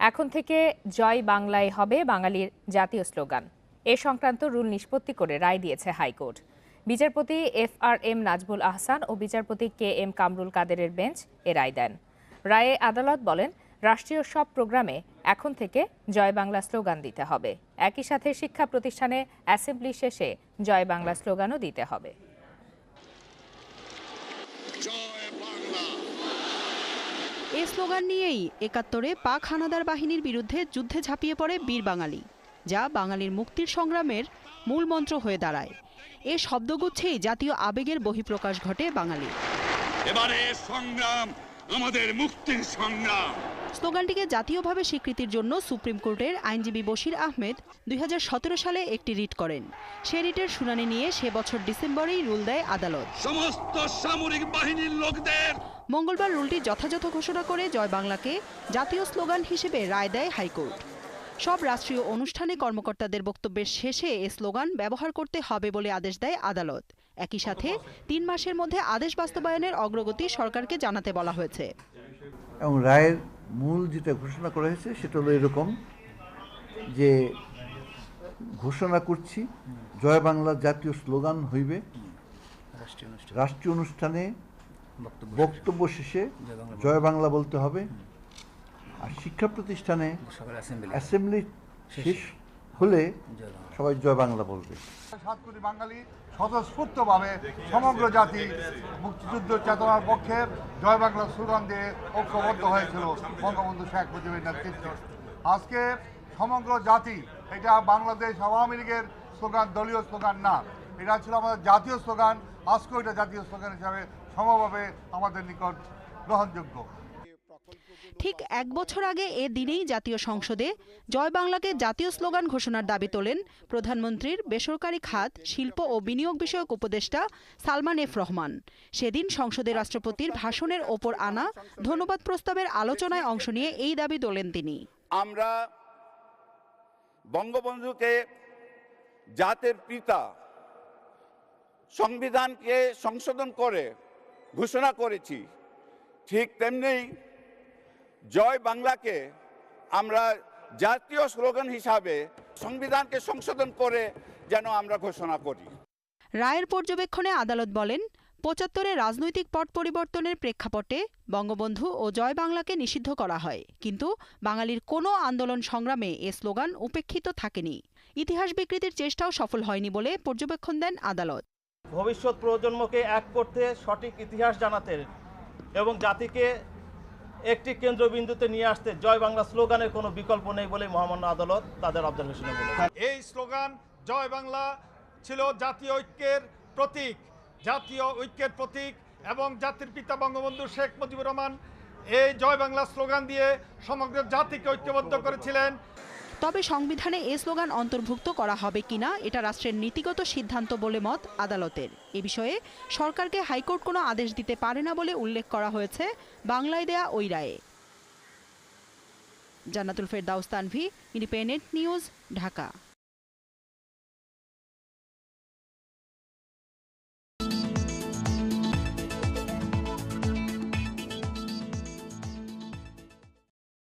এখন থেকে জয় বাংলায় হবে বাঙালির জাতীয় স্লোগান। এ সংক্রান্ত রুল নিষ্পত্তি করে রায় দিয়েছে হাইকোর্ট। বিচারপতি F R M Nazbul Ahsan ও বিচারপতি কে এম কামরুল কাদেরের বেঞ্চ এ রায় দেন। রায়ে আদালত বলেন, রাষ্ট্রীয় সব প্রোগ্রামে এখন থেকে জয় বাংলা স্লোগান দিতে হবে। একই সাথে শিক্ষা প্রতিষ্ঠানে অ্যাসেম্বলি শেষে জয় বাংলা স্লোগানও দিতে হবে জয় বাংলা এই স্লোগান নিয়েই একাত্তরে পাক হানাদার বাহিনীর বিরুদ্ধে যুদ্ধে ঝাঁপিয়ে পড়ে বীর বাঙালি যা বাঙালির মুক্তির সংগ্রামের মূল মন্ত্র হয়ে দাঁড়ায়। এ শব্দগুচ্ছেই জাতীয় আবেগের বহিঃপ্রকাশ ঘটে বাঙালি এবারে সংগ্রাম আমাদের মুক্তির সংগ্রাম। স্লোগানটিকে জাতীয়ভাবে স্বীকৃতির জন্য সুপ্রিম কোর্টের আইনজীবী বশির আহমেদ দুই হাজার সতেরো সালে একটি রিট করেন। সে রিটের শুনানি নিয়ে সে বছর ডিসেম্বরেই রুল দেয় আদালত। সমস্ত সামরিক বাহিনীর লোকদের মঙ্গলবার রুলটি যথাযথ ঘোষণা করে জয় বাংলাকে জাতীয় স্লোগান হিসেবে রায় দেয় হাইকোর্ট। সব রাষ্ট্রীয় অনুষ্ঠানে কর্মকর্তাদের বক্তব্যের শেষে এ স্লোগান ব্যবহার করতে হবে বলে আদেশ দেয় আদালত। একই সাথে তিন মাসের মধ্যে আদেশ বাস্তবায়নের অগ্রগতি সরকারকে জানাতে বলা হয়েছে। এবং রায়ের মূল যেটা ঘোষণা করা হয়েছে সেটা হলো এরকম যে ঘোষণা করছি জয় বাংলা জাতীয় স্লোগান হইবে। রাষ্ট্রীয় অনুষ্ঠানে। বক্তব্য শেষে জয় বাংলা বলতে হবে। আর শিক্ষা প্রতিষ্ঠানে অ্যাসেম্বলি শেষ হলে সবাই জয় বাংলা বলবে। সাত কোটি বাঙালি স্বতঃস্ফূর্তভাবে সমগ্র জাতি মুক্তিযুদ্ধ চেতনার পক্ষে জয় বাংলা স্লোগান দিয়ে ঐক্যবদ্ধ হয়েছিল বঙ্গবন্ধু শেখ মুজিবের নেতৃত্বে। আজকে সমগ্র জাতি এটা বাংলাদেশ আওয়ামী লীগের স্লোগান দলীয় স্লোগান না এটা ছিল আমাদের জাতীয় স্লোগান আজকেও এটা জাতীয় স্লোগান হিসাবে সমভাবে আমাদের নিকট গ্রহণযোগ্য। ঠিক এক বছর আগে এ দিনেই জাতীয় সংসদে জয় বাংলাকে জাতীয় স্লোগান ঘোষণার দাবি তোলেন প্রধানমন্ত্রীর বেসরকারি খাত শিল্প ও বিনিয়োগ বিষয়ক উপদেষ্টা সালমান এফ রহমান। সেদিন সংসদে রাষ্ট্রপতির ভাষণের ওপর আনা ধন্যবাদ প্রস্তাবের আলোচনায় অংশ নিয়ে এই দাবি তোলেন তিনি। আমরা বঙ্গবন্ধুকে জাতের পিতা সংবিধানকে সংশোধন করে ঘোষণা করেছি, ঠিক তেমনি জয় বাংলাকে আমরা জাতীয় স্লোগান হিসাবে সংবিধানকে সংশোধন করে যেন আমরা ঘোষণা করি। রায়ের পর্যবেক্ষণে আদালত বলেন, পঁচাত্তরে রাজনৈতিক পট পরিবর্তনের প্রেক্ষাপটে বঙ্গবন্ধু ও জয় বাংলাকে নিষিদ্ধ করা হয়, কিন্তু বাঙালির কোনো আন্দোলন সংগ্রামে এ স্লোগান উপেক্ষিত থাকেনি। ইতিহাস বিকৃতির চেষ্টাও সফল হয়নি বলে পর্যবেক্ষণ দেন আদালত। ভবিষ্যৎ প্রজন্মকে এক করতে সঠিক ইতিহাস জানাতে এবং জাতিকে একটি কেন্দ্রবিন্দুতে নিয়ে আসতে জয় বাংলা স্লোগানের কোনো বিকল্প নেই বলে মহামান্য আদালত তাদের অবজারভেশনে বলেছে এই স্লোগান জয় বাংলা ছিল জাতীয় ঐক্যের প্রতীক, জাতীয় ঐক্যের প্রতীক এবং জাতির পিতা বঙ্গবন্ধু শেখ মুজিবুর রহমান এই জয় বাংলা স্লোগান দিয়ে সমগ্র জাতিকে ঐক্যবদ্ধ করেছিলেন। তবে সংবিধানে এ স্লোগান অন্তর্ভুক্ত করা হবে কিনা এটা রাষ্ট্রের নীতিগত সিদ্ধান্ত বলে মত আদালতের। এ বিষয়ে সরকারকে হাইকোর্ট কোনো আদেশ দিতে পারে না বলে উল্লেখ করা হয়েছে বাংলায় দেয়া ওই রায়ে। জান্নাতুল ফেরদাউস তানভি, ইন্ডিপেন্ডেন্ট নিউজ, ঢাকা।